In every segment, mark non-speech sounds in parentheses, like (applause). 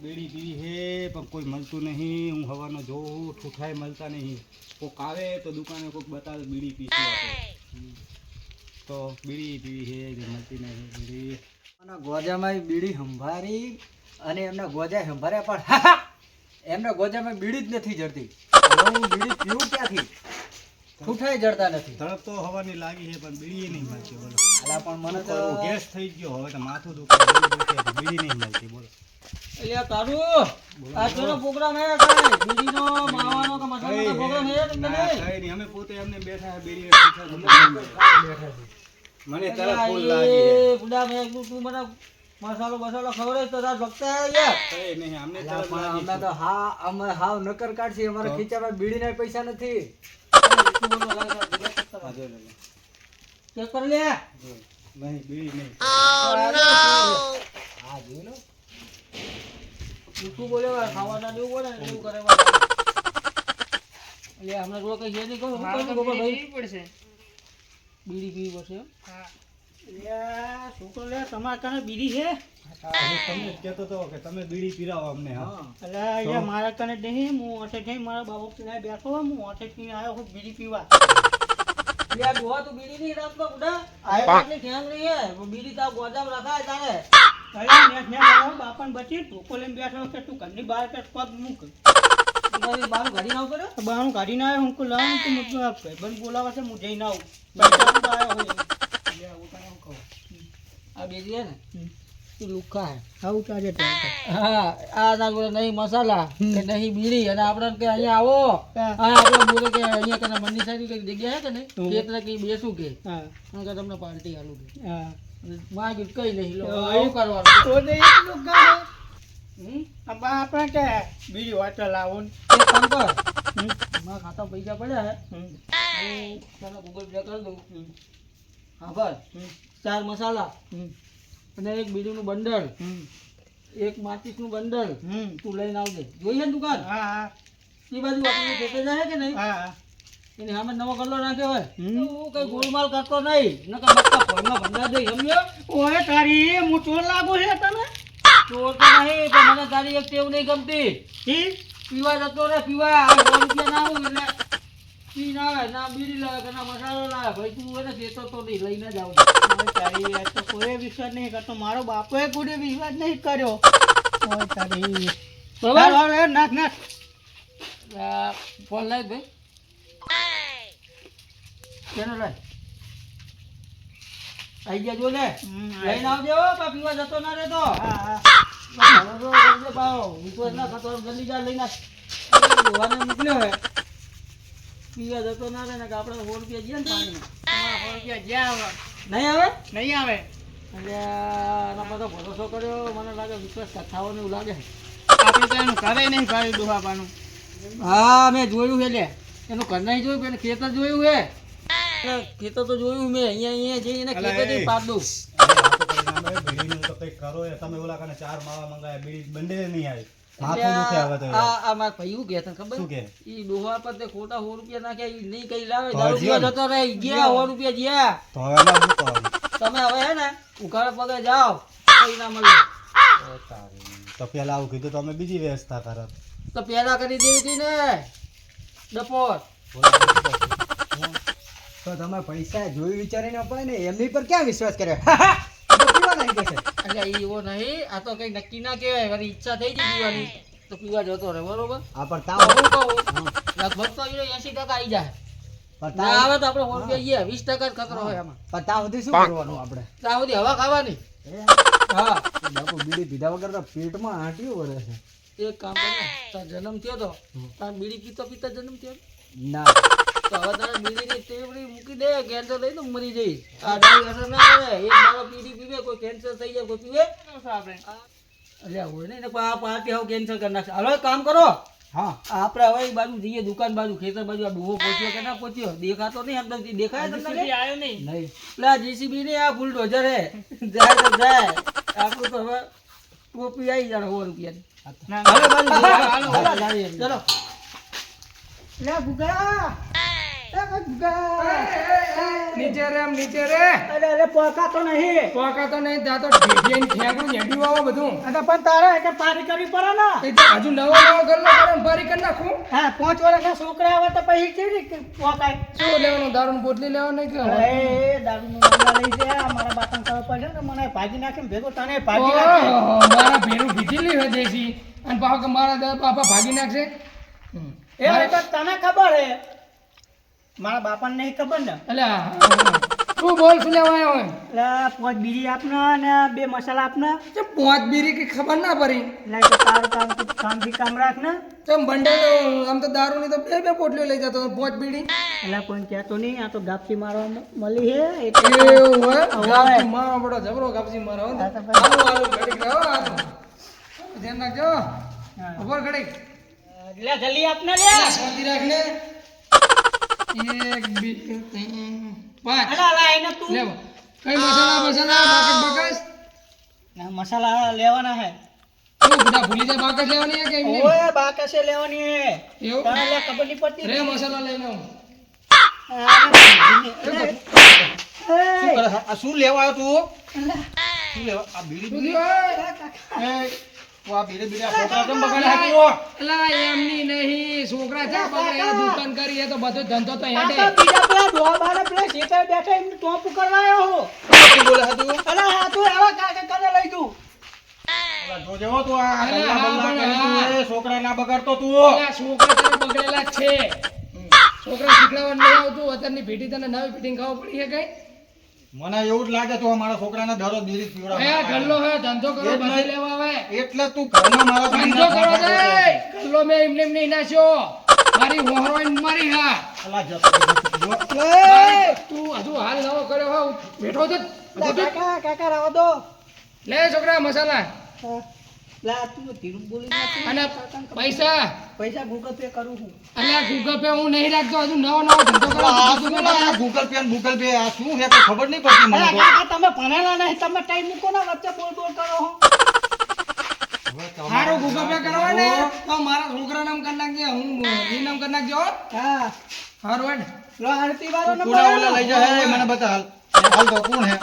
બીડી PV હે પણ કોઈ મળતું નહીં હું હવાનો જોઉં ઠૂઠાય મળતા નહીં. કોક આવે તો દુકાને કોક બતાવે બીડી પીશું તો બીડી પીવી હે મળતી નહીં બીડી. ગોજામાં બીડી સંભારી અને એમના ગોજા સંભાર્યા પણ! (laughs) એમના ગોજામાં બીડી જ નથી જડતી. હું બીડી પીવું ક્યાંથી? ઠૂઠાય જડતા નથી તડપ તો હવાની લાગી છે પણ બીડી નહીં મળતી બોલો અલા પણ મને તો ગેસ થઈ ગયો હવે તો માથું દુખે બીડી નહીં મળતી બોલો એટલે તારું આ પ્રોગ્રામ હે કાંઈ? બીડીનો, માવાનો કે મસાલાનો પ્રોગ્રામ હે કે ના, નહીં? અમે પોતે એમને બેઠા છે, બીડીને પૂછા મને તરફ ફૂલ લાગી છે. એ મેં તું મને મસાલો મસાલો ખબર તો તાર ભક્તા નહીં, અમને તરફ લાગી તો હા અમે હાવ નકર કાઢશી અમારા? ખીચામાં બીડીના પૈસા નથી. ચેક કરી લે જો. નહીં, બીડી નહીં. હા જોઈ લો તું શું ખાવાના દેવું પડે એવું કરે એટલે હમણાં જોડે કઈ છે નહીં કહું શું બીડી પીવી પડશે એમ? છોકરો લે તમારે કને બીડી છે તમને કહેતો હતો કે તમે બીડી પીરાવો અમને હા હા એટલે અહીંયા મારા કને નહીં હું ઓઠે જઈ મારા બાબુ પીને બેઠો હું ઓઠે પીને આવ્યો હું બીડી પીવા એટલે આ ડોહા તું બીડી નહીં રાખતો બુડા? આય. આટલી ઠેંગ નહીં હે. બીડી તારા ગોજામાં રખાય તારે. અરે મેં મેં મારા બચી લઈને બેઠો કે તું ઘરની બહાર કે પગ મૂક બહારનું કાઢી ના રે? તો બહાર હું આવ્યો હું લાવ તું ભાઈબંધ બોલાવે છે હું જઈને આવું આ બીડી હે ને. હમ. હે. આવું ચાલે હા આ ના બોલે નહીં મસાલા કે નહીં બીડી. અને આપણે કે અહીંયા આવો. હા. હા આપણે બોલે કે અહીંયા કને મંડી સાઈડ કઈ જગ્યા હે કે નહીં? હમ. ખેતરે બેસું કે? હા. કે તમને પાર્ટી આલું કે. હા. કઈ નહીં લો આવું કરવાનું. તો તો એટલું. આપણે કે બીજી ને. કર હમ. મારા ખાતા પૈસા પડ્યા હે. તને ગૂગલ પે કરી દઉં. બસ ચાર મસાલા. અને એક બીડીનું બંડલ. એક એક માચીસનું બંડલ. તું લઈને આવજે. જોઈએ ને દુકાન? એ બાજુ આપણે જાય કે નહીં? એની સામે નવો ગલ્લો નાખ્યો હોય. હું કઈ ગોલમાલ કરતો નહીં. નકર બક્કા ફળમાં ભંડા દઈ સમજ્યો? ઓય તારી હું ચોર લાગુ છે તને? ચોર તો નહીં પણ મને તારી એક ટેવ નહીં ગમતી. પીવા જતો રે પીવા. રૂપિયા ના આવું એટલે પી ના ના બીડી લાવે કે ના મસાલો લાવે ભાઈ તું એને ખેતો તો નહીં લઈને જાવ તારી તો કોઈ વિશ્વાસ નહીં કરતો મારો બાપોએ કોઈ વિશ્વાસ નહીં કર્યો. ઓય તારી. બરાબર? હાલ, હાલ, હાલ, નાખ. નાખ ફોન લાવ ભાઈ. કેનો લાય? આઈ ગયા જો હમ, લઈને આવજો પા પીવા જતો ના રહેતો. હા હા. વિશ્વાસ ના થતો જલ્દી જા લઈને આવ. મોકલ્યો હે. પીવા જતો ના રહે ને કે આપણે સો રૂપિયા ગયા ને તમારા સો રૂપિયા જ્યાં આવે નહીં આવે? નહીં આવે. એટલે આના બધો ભરોસો કર્યો. મને લાગે વિશ્વાસ કથાઓને એવું લાગે. આપણે તો એનું કરે નહીં ભાઈ દુહાબાનું હા મેં જોયું છે લે. એનું ઘર નહીં જોયું પણ ખેતર જોયું છે. ખેતર તો જોયું મેં. અહીંયા અહીંયા જઈને ખેતર જઈ. પાડ. દઉં કરો એ. તમે ઓલા કને ચાર માવા મંગાયા, બીડી બંને નહીં આવી. તમે હવે હે ને ઉઘાડા પગે જાઓ ના મળે. તો પેલા આવું કીધું બીજી વ્યવસ્થા કરો. તો પેલા કરી દેવી હતી ને ડપોર. તો તમે પૈસા જોઈ વિચારીને અપાય ને એમની પર ક્યાં વિશ્વાસ કર્યો? (laughs) એટલે એવો નહીં. આ તો કઈ નક્કી ના કહેવાય. મારી ઈચ્છા થઈ ગઈ પીવાની. તો પીવા જતો રહે બરોબર? આ પણ તો તાવ હું કહું લગભગ તો એસી ટકા આવી જાય. ના આવે તો આપણે વીસ ટકા જ ખતરો હોય આમાં. પણ તાવ સુધી શું કરવાનું આપણે? ત્યાં સુધી હવા ખાવાની. હા. બાપુ બીડી પીધા વગર તો પેટમાં આંટ્યું વળે છે. એક કામ કર જન્મ થયો તો. તાર બીડી પીતો પીતા જન્મ થયો? ના. તો હવે તારે બીડીની ટેવડી મૂકી દે કેન્સર થઈ તો મરી જઈશ. આ અસર ના કરે. કોઈ કેન્સર થઈ જાય કોઈ પીવે આપણે અલ્યા હોય ને એને પા પાર્ટી હવે કેન્સલ કરી નાખશે. હવે કામ કરો. હા. આપણે હવે એ બાજુ જઈએ દુકાન બાજુ ખેતર બાજુ આ ડૂહો પહોંચ્યો કે ના પહોંચ્યો? દેખાતો નહીં અંદરથી દેખાય તમને આવ્યો નહીં. નહીં. પેલા જીસીબી ને આ બુલડોઝર હે. જાય તો જાય. આપણું તો હવે ટોપી આવી જાય સો રૂપિયાની. હાલો, હાલો, હાલો, ચલો. લે ભૂગા. નીચે રે નીચે રે. અરે અરે પોકા તો નહીં પોકા તો નહીં ત્યાં તો ઢીઢીને ઠેકડું ઝેંડ્યું આવો બધું. અને પણ તારે કે પારી કરવી પડે ને. એ તો હજુ નવો નવો ઘરનો કરે પારી કરી નાખું. હા પાંચ વર્ષના છોકરા આવે તો પછી કેવી પોકાય? શું લેવાનું દારૂની બોટલી લેવાની કે અરે દારૂનું નામ લઈ જાય મારા બાપાને ખબર પડે ને મને ભાગી નાખે ભેગો તને ભાગી નાખે. મારા ભેરું ભીચેલી હોય દેશી અને પાછો મારા બાપા ભાગી નાખશે. એ તો તને ખબર હે. મારા બાપાને નહીં ખબર ને? એટલે તું બોલ શું લેવા આવ્યો એટલે પાંચ બીરી આપના અને બે મસાલા આપના. તે પાંચ બીરી કે ખબર ના પડી? એટલે તો તારું કામ તું કામથી કામ રાખ ને. તેમ બંડલ આમ તો દારૂની તો બે બે પોટલીઓ લઈ જતો પાંચ બીડી એટલે કોઈ કહેતો નહીં આ તો ગાપસી મારવા મળી હે એટલે એવું હોય ગાપસી મારો બડો જબરો ગાપસી મારો હો. હા હાલો હાલો ઘડી ગયો આ તો. ધ્યાન રાખજો. ખબર ઘડી એટલે જલ્દી આપને લે શાંતિ રાખને. એક બે ત્રણ પાંચ એને તું લેવો. કઈ મસાલા મસાલા બાકસ બાકસ ના, મસાલા લેવાના હે. બધા ભૂલી જાય બાકસ લેવાની હે કે એમની? ઓય બાકસ લેવાની હે. એવું? તારે લે ખબર નહીં પડતી. રે મસાલા લઈને આવું. શું કરે? શું લેવા આવ્યો તું? શું લેવા? આ બીડી આ આ છોકરા કેમ બગાડે હાથીઓ? અલા, એમની નહીં. છોકરા ચા પકડે દુકાન કરી તો બધો ધંધો તો આ હેડે. તો બીજા પેલા બેઠા ટોપ શું બોલે? અલા આ તું એવા કાકા કને લઈ તું અલા, જોજે તું આ છોકરા ના બગાડતો તું છોકરા તને બગડેલા છે. છોકરા શીખડાવવા નહીં આવતું અત્યારની પેઢી તને નવી પેઢી ખાવા પડી છે કઈ? મને એવું જ લાગે તો મારા છોકરાને દરરોજ બીડી પીવડાવે. એ ગલ્લો હે ધંધો કરો બધે. લેવા આવે એટલે તું ઘરમાં મારા ધંધો કરો દે ગલ્લો મેં એમને એમ નહીં નાખ્યો મારી હોહરોઈન મારી હા અલા, જતો. તું હજુ હાલ નવો કર્યો હો બેઠો છે કાકા કાકા રાવ દો લે છોકરા મસાલા હા. લા તું ધીરું બોલી અને પૈસા? પૈસા ગૂગલ પે કરું હું અલ્યા ગૂગલ પે હું નહીં રાખતો હજુ નવો નવો ધંધો કરો આ શું આ ગૂગલ પે ને ગૂગલ પે આ શું છે ખબર નહીં પડતી મને તો. કાકા તમે ભણેલા નહીં તમે ટાઈમ મૂકો ને વચ્ચે બોલ બોલ કરો હો. હવે ગૂગલ પે કરવા ને. તો મારા છોકરા નામ કરી નાખજે હું નામ કરી નાખજો હો. હા. હારું હેડ. લો આરતી વાળો નંબર ઓલા લઈ જા હે મને બતા હાલ. હાલ તો કોણ હે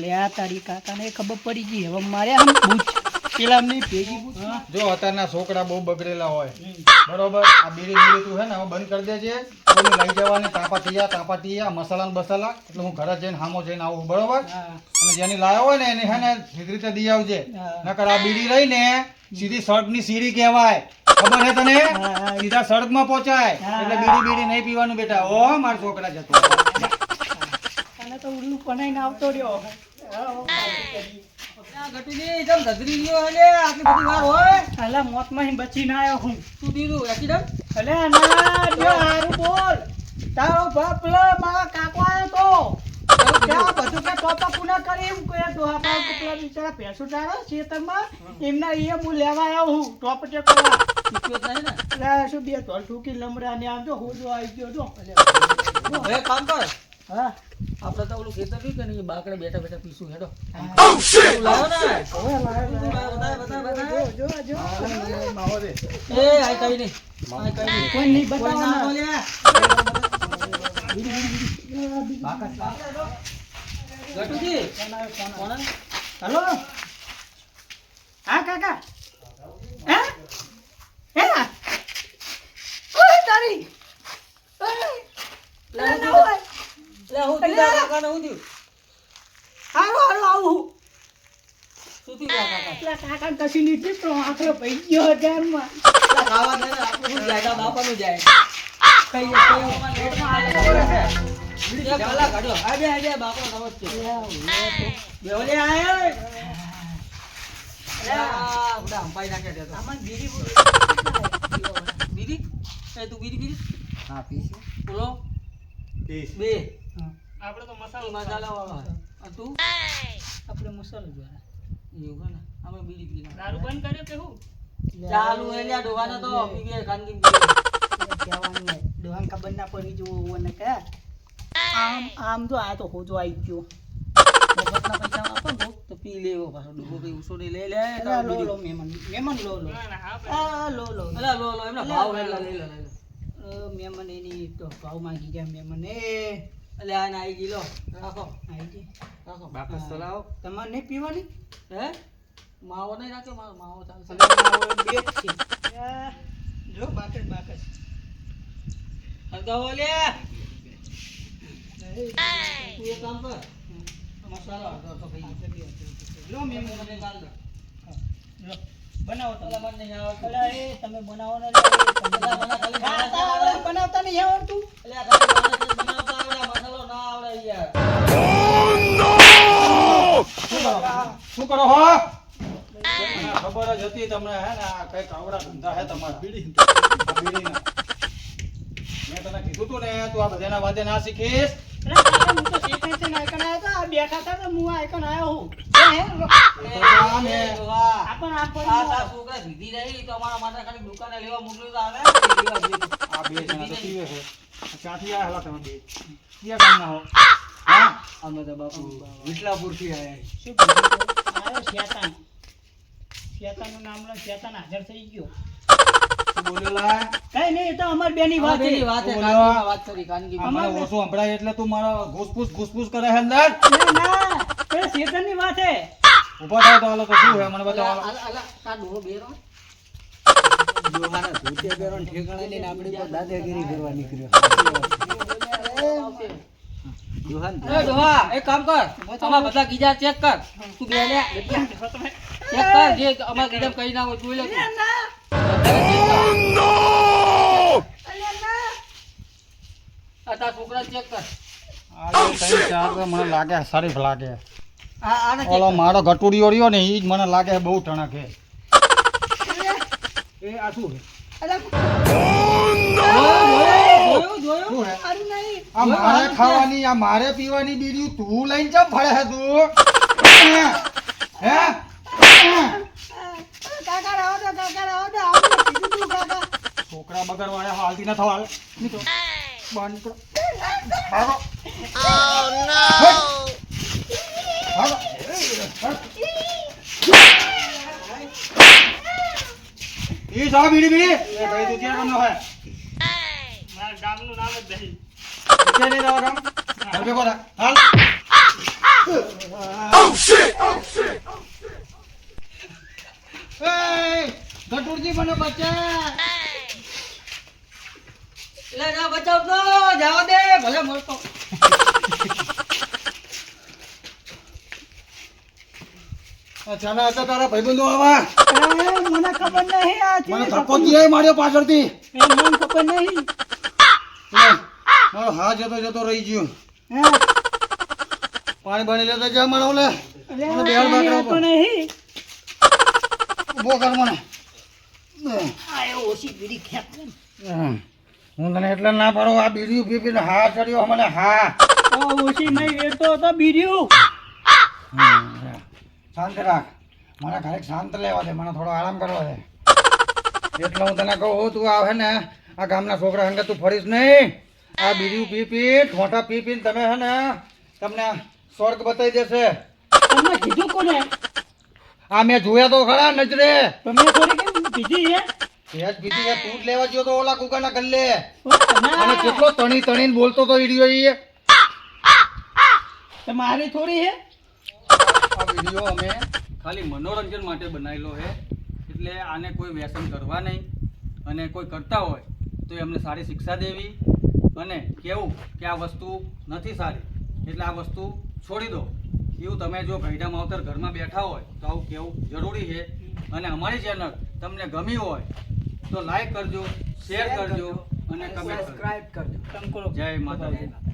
લે આ તારી કાકાને ખબર પડી ગઈ હવે મારે આમ પૂછ ભેગી જો અત્યારના છોકરા બહુ બગડેલા હોય. બરોબર? આ બીડી બીડી તું હે ને હવે બંધ કરી દેજે. લઈ જવાની તાપા ટીયા તાપા ટીયા મસાલા ને બસાલા. એટલે હું ઘરે જઈને હામો જઈને આવું બરોબર? અને જેની લાયો હોય ને એને હે ને સીધી રીતે દઈ આવજે. નકર આ બીડી રહી ને સીધી સડકની સીડી કહેવાય. ખબર હે તને. સીધા સડકમાં પહોંચાય એટલે બીડી બીડી નહીં પીવાનું બેટા. ઓ માર છોકરા જતો અને તો ઉલ્લુ પણ આવતો રહ્યો. ગટુજી જમ ધધરી ગયો હલે આટલી બધી વાર હોય. અલા મોતમાં બચીને આવ્યો હું. શું દીધું એક્સિડન્ટ અલે ના જો હારું બોલ. તારો બાપ લે મારા કાકો આવ્યો તો. ત્યાં બધું કે ટોપા પૂના કરી એમ કે ડોહા પાવ કે પેલા બિચારા ખેતરમાં. એમના એ હું લેવા આવ્યો હું ટોપ ટેક કરવા. એટલે શું બે ધોળ ઠૂકી લમડા ને આમ જો હું જો આવી ગયો જો. હવે કામ કર. હા? આપણે તો ઓલું ખેતર બી કે નહીં? બાકડે બેઠા બેઠા પીશું હેડો. હવે લાવો. જો જો એ આઈ કઈ નહીં. આઈ કઈ નહીં. કોઈ નહીં કોઈ ના બતાવવાના બોલ્યા ગટુજી કોણ હે? હા કાકા. હે? હે ઓય તારી ઓય લે હું ના થયું? હોય. લે હું કાકાને હું થયું? હાલો હાલો આવું શું થયું કાકા? એટલે કાકા કશી થયું પણ આખરે ગયો હજારમાં ખાવા દે આપણું જાય? બાપાનું જાય. કઈ તો. તું બીરી બીરી હા પીસ બોલો. પીશ બે. આપણે તો મસાલો મસાલા વાળો. અને તું? આપણે મસાલો દ્વારા એવું ને. અમે બીડી પી નાખી. દારૂ બંધ કર્યો કે હું? ચાલુ હે ડોવાનો તો. પી ગયા, ખાનગી. કહેવાનું નહીં ડોહાને ખબર ના પડી જો ને કે. આમ આમ તો આ તો હોજો આવી ગયો. મફતના પૈસા આપો ને તો પી લેવો પાછો. ડૂબો કઈ ઉસો નહીં લઈ લે લો લો મહેમાન. મહેમાન લો લો. આ લો લો. અલા, લો લો એમના ભાવ લઈ લે લઈ લે મહેમાન એની તો ભાવ માંગી ગયા મહેમાન. એ એટલે આ નાઈ ગઈ લો રાખો. આઈ જી. રાખો. બાકસ તો લાવો તમારે નહીં પીવાની? હે? માવો નહીં રાખ્યો? મારો માવો ચાલશે તમારે બે જ છે. જો બાકસ બાકસ હરગાવો લે તું એક કામ કર. મસાલો હળદર તો ભાઈ. લો મહેમાન મને ગાલ લો. બનાવો તમે મને નહીં એ તમે બનાવો ને બનાવતા નહીં આવડતું. એટલે આ ખાલી માણસને બનાવતા આવડે, મસાલો ના આવડે યાર શું કરો તમારા બીડી બીડીના મેં તને કીધું તું ને આ બધાના ક્યાંથી આવ્યા તમે બે? ક્યાં ગામના હો? હા? અમે તો બાપુ વિટલાપુરથી આયા શું તું? આવ્યો શેતાન. શેતાનનું નામ લો શેતાન હાજર થઈ ગયો. શું કઈ નહીં તો અમાર બેની વાત આ વાત છે. વાત કરી સંભળાય એટલે તું મારા ઘૂસપૂસ ઘૂસપૂસ કરે છે અંદર? ના ના વાત છે. ઊભા થાવ તો હાલો તો શું હે મને બતાવો. અલા, અલા, તાર ડોહો બેરો. ઠેકાણે નહીં આપણી પર દાદાગીરી કરવા નીકળ્યો. જોહાન. એ ડોહા, એક કામ કર. આમાં બધા ગીજા ચેક કર. તું બે લે. ચેક કર જે અમારા ગીજા કઈ ના હોય જોઈ લે તું. આ તારા છોકરા ચેક કર. આ જે ત્રણ ચાર તો મને લાગે શરીફ લાગે આ આને check ઓલો મારો ગટુડીઓ રહ્યો ને એ જ મને લાગે બહુ ટણક. હે એ આ શું? આ મારે ખાવાની આ મારે પીવાની બીડી તું લઈને ચમ ફળે હે તું? હે? હે? કાકા રાવો દો કાકા રાવો દો. આવું કીધું તું કાકા. છોકરા બગર વાળા હાલતી ના થવા નીકળો. ભાગો. ભાગો. ઈ જા બીડી બીડી. એ ભાઈ તું ક્યાં બનો હે મારા ગામનું નામ જ નહીં થા હાલ એ ગટુરજી મને બચા. એટલે જા બચાવ તો જાવા દે ભલે મળતો. ચાલે હતા તારા ભાઈબંધો આવા? મને ખબર નહીં આ મને દિયાય માર્યો પાછળથી. મને ખબર નહીં. લે, મારો હાથ જતો જતો રહી ગયો. પાણી પાણી લેતા જા તો નહીં. ઊભો કર મને. બીડી હું તને એટલે ના પાડો આ બીડી પી પીને હા ચડ્યો મને હા. ઓછી નહીં વેડતો હતો બીડી શાંત રાખ. મને ઘરે શાંત લેવા દે મને થોડો આરામ કરવા દે. એટલે હું તને કહું તું આવે ને આ ગામના છોકરા હંગે તું ફરીશ નહીં. આ બીજું પી પી ઠોંઠા પી પીને તમે હે ને તમને સ્વર્ગ બતાવી દેશે. તમને કીધું કોને? આ મેં જોયા તો ખરા નજરે. તમે થોડી કેમ બીજી હે? સેજ બીજી છે તું લેવા ગયો તો ઓલા કુકાના ગલ્લે. અને કેટલો તણી તણીને બોલતો તો વિડિયો ઈ. તમારી થોડી હે? આ વિડિયો અમે ખાલી મનોરંજન માટે બનાવેલો હે. એટલે આને કોઈ વ્યસન કરવા નહીં. અને કોઈ કરતા હોય તો એમને સારી શિક્ષા દેવી. અને કેવું કે આ વસ્તુ નથી સારી એટલે આ વસ્તુ છોડી દો. એવું તમે જો ભાઈડા માવતર ઘરમાં બેઠા હોય તો આવું કેવું જરૂરી છે. અને અમારી ચેનલ તમને ગમી હોય તો લાઈક કરજો શેર કરજો અને કમેન્ટ કરજો. સબસ્ક્રાઇબ કરજો. કંકોડો જય માતાજી.